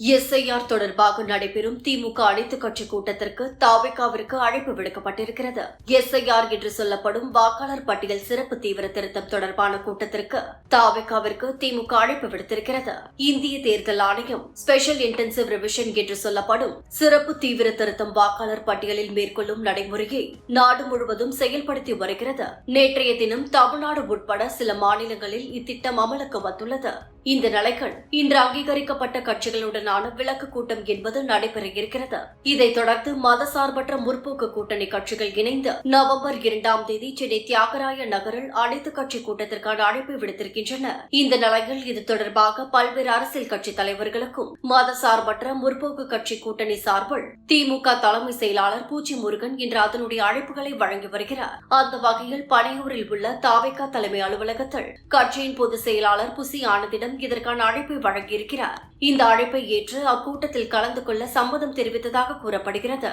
SIR தொடர்பாக நடைபெறும் திமுக அனைத்துக் கட்சி கூட்டத்திற்கு தாவிகாவிற்கு அழைப்பு விடுக்கப்பட்டிருக்கிறது. எஸ்ஐஆர் என்று சொல்லப்படும் வாக்காளர் பட்டியல் சிறப்பு தீவிர திருத்தம் தொடர்பான கூட்டத்திற்கு தாவிகாவிற்கு திமுக அழைப்பு விடுத்திருக்கிறது. இந்திய தேர்தல் ஆணையம் ஸ்பெஷல் இன்டென்சிவ் ரிவிஷன் என்று சொல்லப்படும் சிறப்பு தீவிர திருத்தம் வாக்காளர் பட்டியலில் மேற்கொள்ளும் நடைமுறையை நாடு முழுவதும் செயல்படுத்தி வருகிறது. நேற்றைய தினம் தமிழ்நாடு உட்பட சில மாநிலங்களில் இத்திட்டம் அமலுக்கு வந்துள்ளது. இந்த நிலைகள் இன்று அங்கீகரிக்கப்பட்ட கட்சிகளுடன் உடனான விளக்கு கூட்டம் என்பது நடைபெற இருக்கிறது இதைத் தொடர்ந்து மதசார்பற்ற முற்போக்கு கூட்டணி கட்சிகள் இணைந்து நவம்பர் இரண்டாம் தேதி சென்னை தியாகராய நகரில் அனைத்துக் கட்சி கூட்டத்திற்கான அழைப்பு விடுத்திருக்கின்றன. இந்த நிலையில் இது தொடர்பாக பல்வேறு அரசியல் கட்சி தலைவர்களுக்கும் மதசார்பற்ற முற்போக்கு கட்சி கூட்டணி சார்பில் திமுக தலைமை செயலாளர் பூச்சி முருகன் இன்று அதனுடைய அழைப்புகளை வழங்கி வருகிறார். அந்த வகையில் பனையூரில் உள்ள தாவேகா தலைமை அலுவலகத்தில் கட்சியின் பொதுச் செயலாளர் புசி ஆனந்திடம் இதற்கான அழைப்பை வழங்கியிருக்கிறார். இந்த அழைப்பை ஏற்று அக்கூட்டத்தில் கலந்து கொள்ள சம்மதம் தெரிவித்ததாக கூறப்படுகிறது.